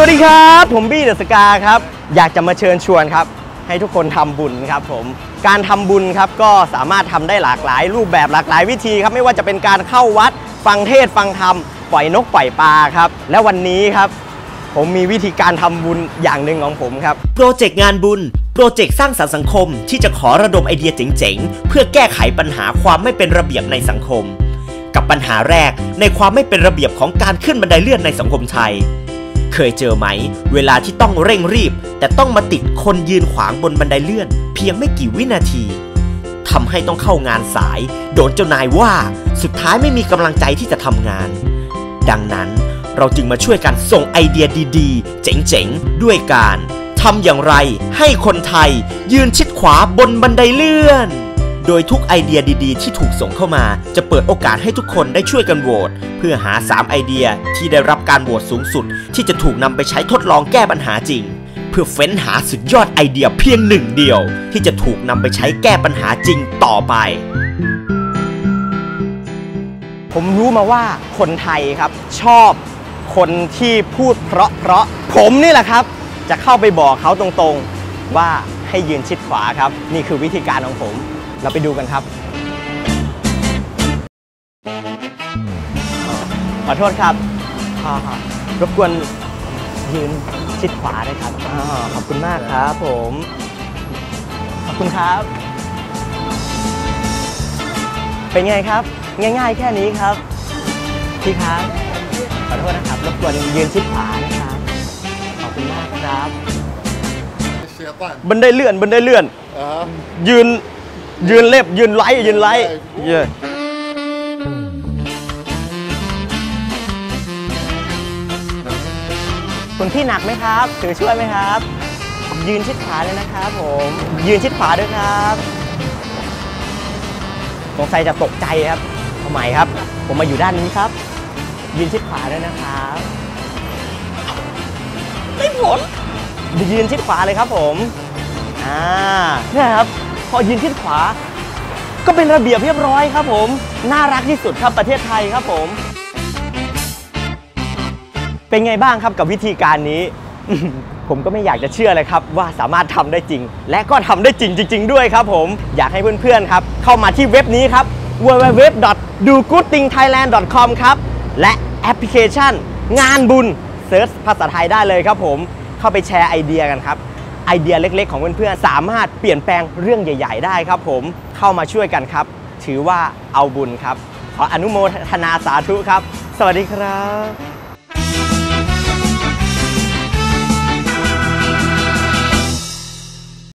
สวัสดีครับ ผมบี้เดอะสกาครับ อยากจะมาเชิญชวนครับ ให้ทุกคนทำบุญครับผม การทำบุญครับก็สามารถทำได้หลากหลาย รูปแบบหลากหลายวิธีครับ ไม่ว่าจะเป็นการเข้าวัด ฟังเทศฟังธรรม ปล่อยนกปล่อยปลาครับ และวันนี้ครับ ผมมีวิธีการทำบุญอย่างหนึ่งของผมครับ โปรเจกต์งานบุญ โปรเจกต์สร้างสรรค์สังคม ที่จะขอระดมไอเดียเจ๋งๆ เพื่อแก้ไขปัญหาความไม่เป็นระเบียบในสังคม กับปัญหาแรกในความไม่เป็นระเบียบของการขึ้นบันไดเลื่อนในสังคมไทย เคยเจอไหม เวลาที่ต้องเร่งรีบ แต่ต้องมาติดคนยืนขวางบนบันไดเลื่อน เพียงไม่กี่วินาทีทำให้ต้องเข้างานสาย โดนเจ้านายว่า สุดท้ายไม่มีกำลังใจที่จะทำงาน ดังนั้นเราจึงมาช่วยกันส่งไอเดียดีๆ เจ๋งๆ ด้วยการทำอย่างไรให้คนไทยยืนชิดขวาบนบันไดเลื่อน โดยทุกไอเดียดีๆ ที่ถูกส่งเข้ามา จะเปิดโอกาสให้ทุกคนได้ช่วยกันโหวตเพื่อหา 3 ไอเดียที่ได้รับการโหวตสูงสุด ที่จะถูกนำไปใช้ทดลองแก้ปัญหาจริง เพื่อเฟ้นหาสุดยอดไอเดียเพียงหนึ่งเดียว ที่จะถูกนำไปใช้แก้ปัญหาจริงต่อไป ผมรู้มาว่าคนไทยครับ ชอบคนที่พูดเพราะเพราะๆผมนี่แหละครับ จะเข้าไปบอกเขาตรงๆว่าให้ยืนชิดขวาครับ นี่คือวิธีการของผม เราไปดูกันครับ ขอโทษครับอ่ารบกวนยืนชิดขวาด้วยครับอ่าขอบคุณมากครับผม ขอบคุณครับ เป็นไงครับ ง่าย ๆ แค่นี้ครับ พี่ครับขอโทษนะครับรบกวนยืนชิดขวานะครับ ขอบคุณมากครับเสียก่อนบันไดเลื่อนบันไดเลื่อนอ่าฮะยืน ยืนเล็บยืนไล่ยืนไล่เย้คุณพี่หนักไหมครับ ถือช่วยไหมครับ ยืนชิดขวาเลยนะครับผม ยืนชิดขวาด้วยครับ สงสัยจะตกใจครับทำไมครับ ผมมาอยู่ด้านนี้ครับ ยืนชิดขวาด้วยนะครับไม่ผลยืนชิดขวาเลยครับผม อ่าเนี่ยครับ พอยืนชิดขวา ก็เป็นระเบียบเรียบร้อยครับผม น่ารักที่สุดครับประเทศไทยครับผม เป็นไงบ้างครับกับวิธีการนี้ ผมก็ไม่อยากจะเชื่อเลยครับ ว่าสามารถทำได้จริง และก็ทำได้จริงจริง ๆ ด้วยครับผม อยากให้เพื่อนๆครับ เข้ามาที่เว็บนี้ครับ www.dogoodthingthailand.com ครับ และแอปพลิเคชัน งานบุญเซิร์ชภาษาไทยได้เลยครับผม เข้าไปแชร์ไอเดียกันครับ ไอเดียเล็ก ๆ ของเพื่อนๆสามารถเปลี่ยนแปลงเรื่องใหญ่ ๆ ได้ครับผมเข้ามาช่วยกันครับ ถือว่าเอาบุญครับ ขออนุโมทนาสาธุครับ สวัสดีครับ